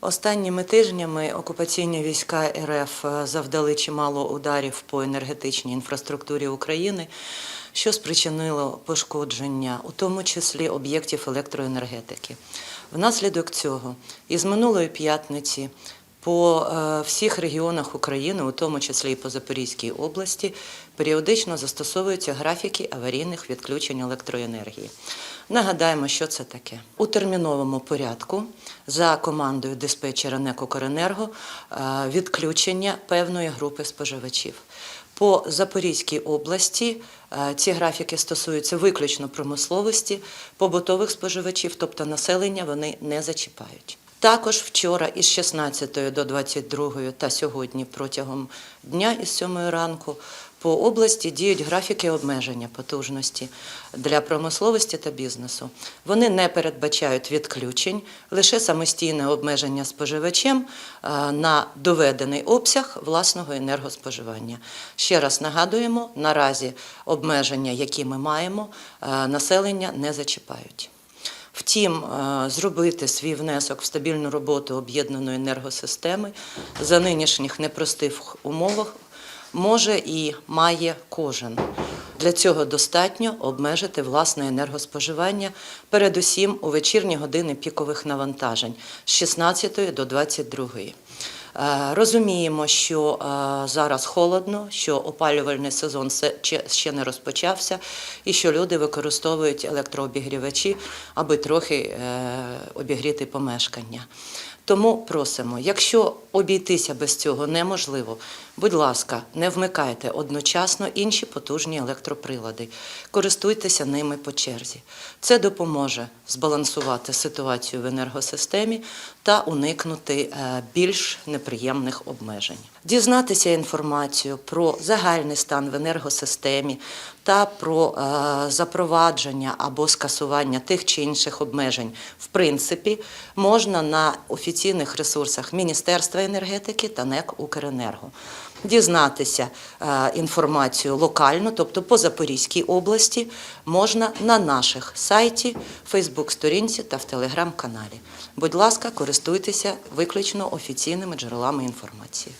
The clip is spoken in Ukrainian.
Останніми тижнями окупаційні війська РФ завдали чимало ударів по енергетичній інфраструктурі України, що спричинило пошкодження, у тому числі об'єктів електроенергетики. Внаслідок цього із минулої п'ятниці по е, всіх регіонах України, у тому числі і по Запорізькій області, періодично застосовуються графіки аварійних відключень електроенергії. Нагадаємо, що це таке. У терміновому порядку за командою диспетчера НЕК «Укренерго» е, відключення певної групи споживачів. По Запорізькій області е, ці графіки стосуються виключно промисловості, побутових споживачів, тобто населення вони не зачіпають. Також вчора із 16 до 22 та сьогодні протягом дня із 7 ранку по області діють графіки обмеження потужності для промисловості та бізнесу. Вони не передбачають відключень, лише самостійне обмеження споживачем на доведений обсяг власного енергоспоживання. Ще раз нагадуємо, наразі обмеження, які ми маємо, населення не зачіпають. Втім, е, зробити свій внесок в стабільну роботу об'єднаної енергосистеми за нинішніх непростих умовах може і має кожен. Для цього достатньо обмежити власне енергоспоживання, передусім у вечірні години пікових навантажень з 16 до 22. Е, Розуміємо, що е, зараз холодно, що опалювальний сезон се- ще- ще не розпочався, і що люди використовують електрообігрівачі, аби трохи е, обігріти помешкання. Тому просимо, якщо обійтися без цього неможливо, будь ласка, не вмикайте одночасно інші потужні електроприлади, користуйтеся ними по черзі. Це допоможе збалансувати ситуацію в енергосистемі та уникнути е, більш неприємних обмежень. Дізнатися інформацію про загальний стан в енергосистемі та про е, запровадження або скасування тих чи інших обмежень, в принципі, можна на офіційних ресурсах Міністерства енергетики та НЕК Укренерго. Дізнатися е, інформацію локально, тобто по Запорізькій області, можна на наших сайті, Фейсбук-сторінці та в телеграм-каналі. Будь ласка, користуйтеся виключно офіційними джерелами інформації.